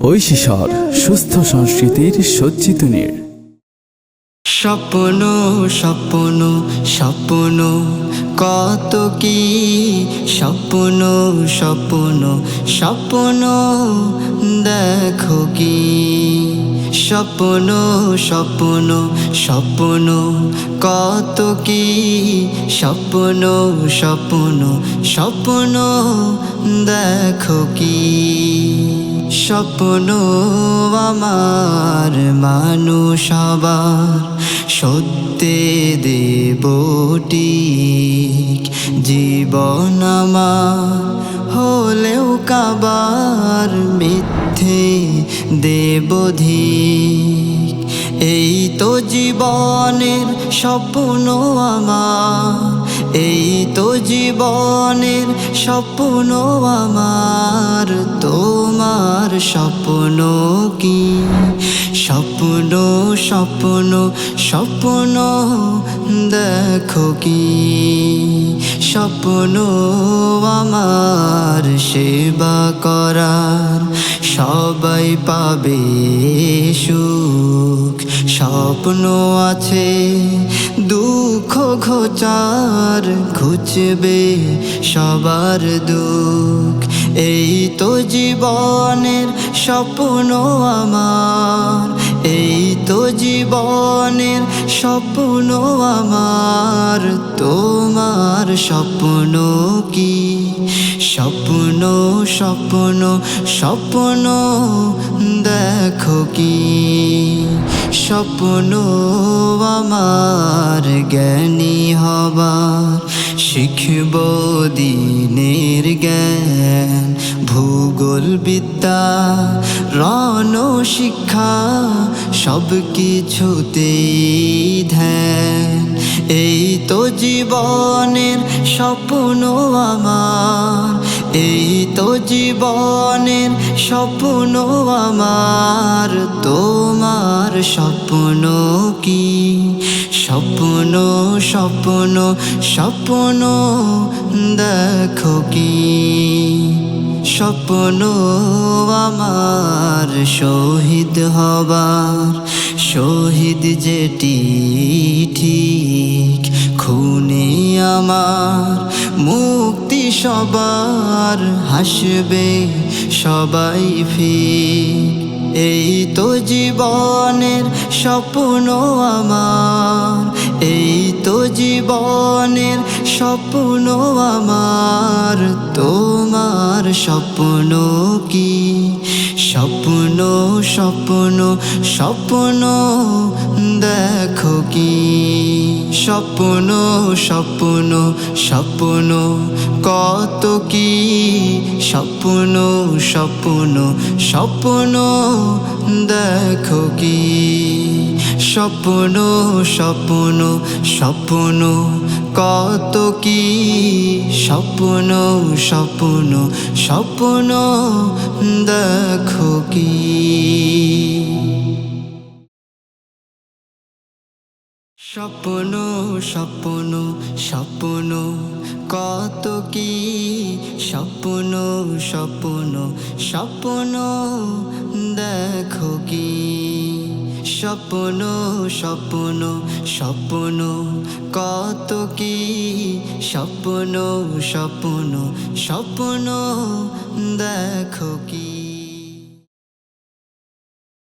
ঐশিসর সুস্থ সংস্কৃতির সজ্জিত নীড় স্বপ্ন স্বপ্ন স্বপ্ন, কত কি? স্বপ্ন স্বপ্ন স্বপ্ন, দেখো কি? স্বপ্ন স্বপ্ন স্বপ্ন, কত কি? স্বপ্ন স্বপ্ন স্বপ্ন, দেখো কি? স্বপ্ন আমার, মানুষ আবার সত্যে দেবটি জীবন হলেও কাবার মিথ্যে দেবধিক এই তো জীবনের স্বপ্ন আমার জীবনের স্বপ্ন আমার, তোমার স্বপ্ন কি? স্বপ্ন স্বপ্ন স্বপ্ন দেখো কি? স্বপ্ন আমার সেবা করার সবাই পাবে সুখ। স্বপ্ন আছে, দুঃখ ঘোচার ঘুচবে সবার দুঃখ। এই তো জীবনের স্বপ্ন আমার, এই তো জীবনের স্বপ্ন আমার। তোমার স্বপ্ন কি? স্বপ্ন স্বপ্ন স্বপ্ন স্বপ্ন আমার জ্ঞানী হবার, শিখব দিনের জ্ঞান, ভূগোল বিদ্যা, রণ শিক্ষা সব কিছুতেই ধ্যান। এই তো জীবনের স্বপ্ন আমার এই তো জীবনের স্বপ্ন আমার, তোমার স্বপ্ন কি? স্বপ্ন স্বপ্ন স্বপ্ন দেখো কি? স্বপ্ন আমার শহীদ হবার, শহীদ যেটি ঠিক, খুনে আমার মুক্তি সবার হাসবে সবাই ফি এই তো জীবনের স্বপ্ন আমার। এই তো জীবনের স্বপ্ন আমার। তোমার স্বপ্ন কি? স্বপ্ন স্বপ্ন স্বপ্ন, দেখো কি? স্বপ্ন স্বপ্ন স্বপ্ন, কত কি? স্বপ্ন স্বপ্ন স্বপ্ন, দেখো কি? স্বপ্ন স্বপ্ন স্বপ্ন, কত কি? স্বপ্ন স্বপ্ন স্বপ্ন দেখো কি? স্বপ্ন স্বপ্ন স্বপ্ন কত কি? স্বপ্ন স্বপ্ন স্বপ্ন দেখো কি? স্বপ্ন স্বপ্ন স্বপ্ন কত কি? স্বপ্ন স্বপ্ন স্বপ্ন দেখো কি?